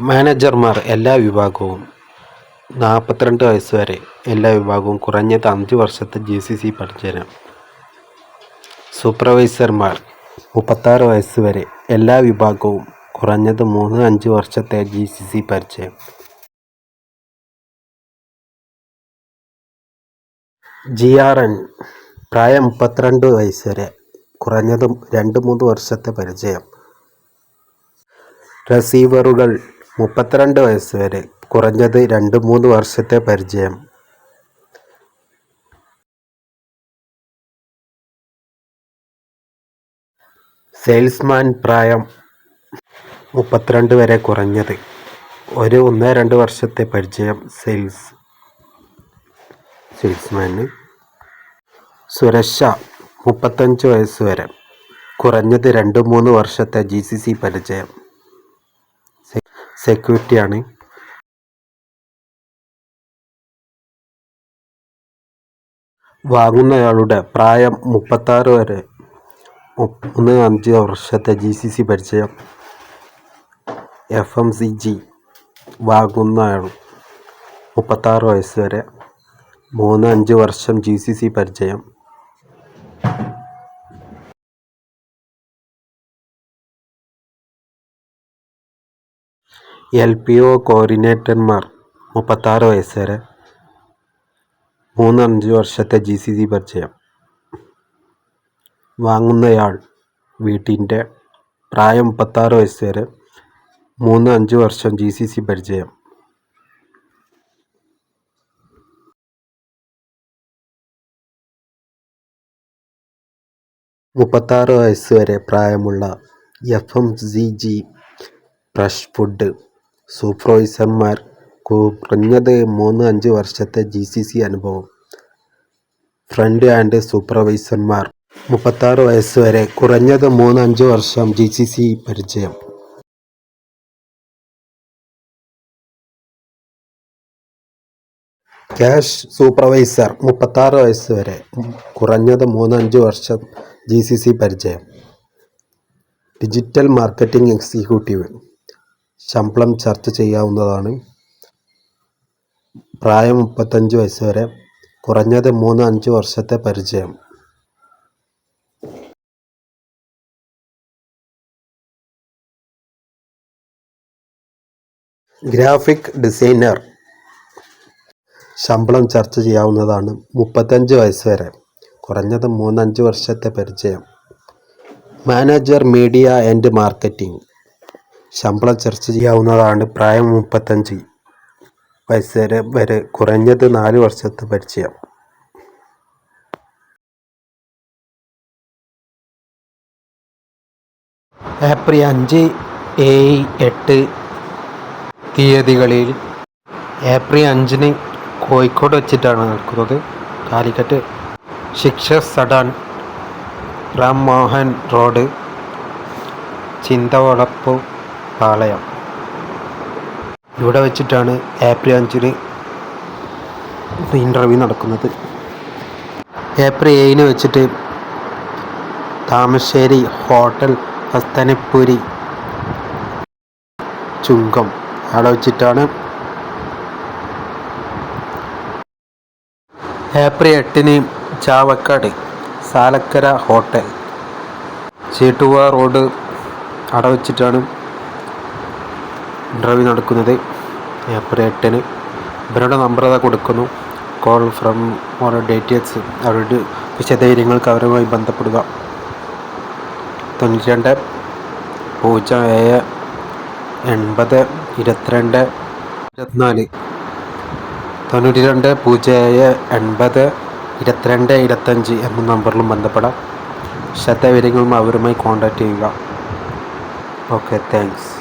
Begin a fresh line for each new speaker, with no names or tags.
മാനേജർമാർ എല്ലാ വിഭാഗവും നാൽപ്പത്തിരണ്ട് വയസ്സ് വരെ എല്ലാ വിഭാഗവും കുറഞ്ഞത് അഞ്ച് വർഷത്തെ ജി സി സി പരിചയം സൂപ്പർവൈസർമാർ മുപ്പത്താറ് വയസ്സ് വരെ എല്ലാ വിഭാഗവും കുറഞ്ഞത് മൂന്ന് അഞ്ച് വർഷത്തെ ജി സി സി പരിചയം. ജി ആർ എൻ പ്രായം മുപ്പത്തിരണ്ട് വയസ്സ് വരെ കുറഞ്ഞത് രണ്ട് മൂന്ന് വർഷത്തെ പരിചയം. റിസീവറുകൾ മുപ്പത്തിരണ്ട് വയസ്സ് വരെ കുറഞ്ഞത് രണ്ട് മൂന്ന് വർഷത്തെ പരിചയം. സെയിൽസ്മാൻ പ്രായം മുപ്പത്തിരണ്ട് വരെ കുറഞ്ഞത് ഒരു ഒന്ന് രണ്ട് വർഷത്തെ പരിചയം സെയിൽസ് സെയിൽസ്മാന്. സുരക്ഷ മുപ്പത്തഞ്ച് വയസ്സ് വരെ കുറഞ്ഞത് രണ്ട് മൂന്ന് വർഷത്തെ ജി സി സി പരിചയം. സെക്യൂരിറ്റിയാണ് വാങ്ങുന്നയാളുടെ പ്രായം മുപ്പത്താറ് വരെ. മൂന്ന് അഞ്ച് വർഷത്തെ ജി സി സി പരിചയം. എഫ് എം സി ജി വാങ്ങുന്നയാൾ മുപ്പത്താറ് വയസ്സ് വരെ. മൂന്ന് അഞ്ച് വർഷം ജി സി സി പരിചയം. എൽ പി ഒ കോർഡിനേറ്റർമാർ മുപ്പത്താറ് വയസ്സ് വരെ മൂന്ന് വർഷത്തെ ജി സി സി പരിചയം. വാങ്ങുന്നയാൾ വീട്ടിന്റെ പ്രായം മുപ്പത്താറ് വയസ്സ് വരെ മൂന്ന് അഞ്ച് വർഷം ജി സി സി പരിചയം. മുപ്പത്താറ് വയസ്സ് വരെ പ്രായമുള്ള F M C G fresh food സൂപ്പർവൈസർമാർ കുറഞ്ഞത് മൂന്ന് അഞ്ച് വർഷത്തെ ജി സി സി അനുഭവം. ഫ്രണ്ട് ആൻഡ് സൂപ്പർവൈസർമാർ മുപ്പത്താറ് വയസ്സ് വരെ കുറഞ്ഞത് മൂന്ന് അഞ്ച് വർഷം ജി സി സി പരിചയം. ക്യാഷ് സൂപ്പർവൈസർ മുപ്പത്താറ് വയസ്സ് വരെ കുറഞ്ഞത് മൂന്ന് അഞ്ച് വർഷം ജി സി സി പരിചയം. ഡിജിറ്റൽ മാർക്കറ്റിംഗ് എക്സിക്യൂട്ടീവ് ശമ്പളം ചർച്ച ചെയ്യാവുന്നതാണ്. പ്രായം മുപ്പത്തഞ്ച് വയസ്സ് വരെ കുറഞ്ഞത് മൂന്ന് അഞ്ച് വർഷത്തെ പരിചയം. Graphic designer. ശമ്പളം ചർച്ച ചെയ്യാവുന്നതാണ് മുപ്പത്തഞ്ച് വയസ്സ് വരെ കുറഞ്ഞത് മൂന്നഞ്ച് വർഷത്തെ പരിചയം. Manager media and marketing. ശമ്പളം ചർച്ച ചെയ്യാവുന്നതാണ് പ്രായം മുപ്പത്തഞ്ച് വയസ്സ് വരെ. കുറഞ്ഞത് നാല് വർഷത്തെ പരിചയം. ഏപ്രിൽ അഞ്ച് ഏഴ് എട്ട് തീയതികളിൽ ഏപ്രിൽ അഞ്ചിന് കോഴിക്കോട് വെച്ചിട്ടാണ് നടക്കുന്നത്. കാലിക്കറ്റ് ശിക്ഷ സഡാൻ റാം മോഹൻ റോഡ് ചിന്തവളപ്പ് പാളയം ഇവിടെ വെച്ചിട്ടാണ് ഏപ്രിൽ അഞ്ചിന് ഇന്റർവ്യൂ നടക്കുന്നത് ഏപ്രിൽ ഏഴിന് വെച്ചിട്ട് താമശ്ശേരി ഹോട്ടൽ അസ്തനപ്പുരി ചുങ്കം അവിടെ വെച്ചിട്ടാണ് ഏപ്രിൽ എട്ടിന് ചാവക്കാട് സാലക്കര ഹോട്ടൽ ചേട്ടുവ റോഡ് അവിടെ വെച്ചിട്ടാണ് ഇന്റർവ്യൂ നടക്കുന്നത്. ഏപ്രിൽ എട്ടിന് ഇവരുടെ നമ്പർ അതാ കൊടുക്കുന്നു. കോൾ ഫ്രം ഓർ ഡേറ്റേഴ്സ് അവരുടെ വിശദവിവരങ്ങൾക്ക് അവരുമായി ബന്ധപ്പെടുക. തൊണ്ണൂറ്റി രണ്ട് പൂജ്യം ഏഴ് എൺപത് ഇരുപത്തിരണ്ട് ഇരുപത്തിനാല്. തൊണ്ണൂറ്റി രണ്ട് പൂജ്യം ഏഴ് എൺപത് ഇരുപത്തിരണ്ട് ഇരുപത്തഞ്ച് എന്ന നമ്പറിലും ബന്ധപ്പെടാം. വിശദവിവരങ്ങളും അവരുമായി കോൺടാക്റ്റ് ചെയ്യുക. Okay thanks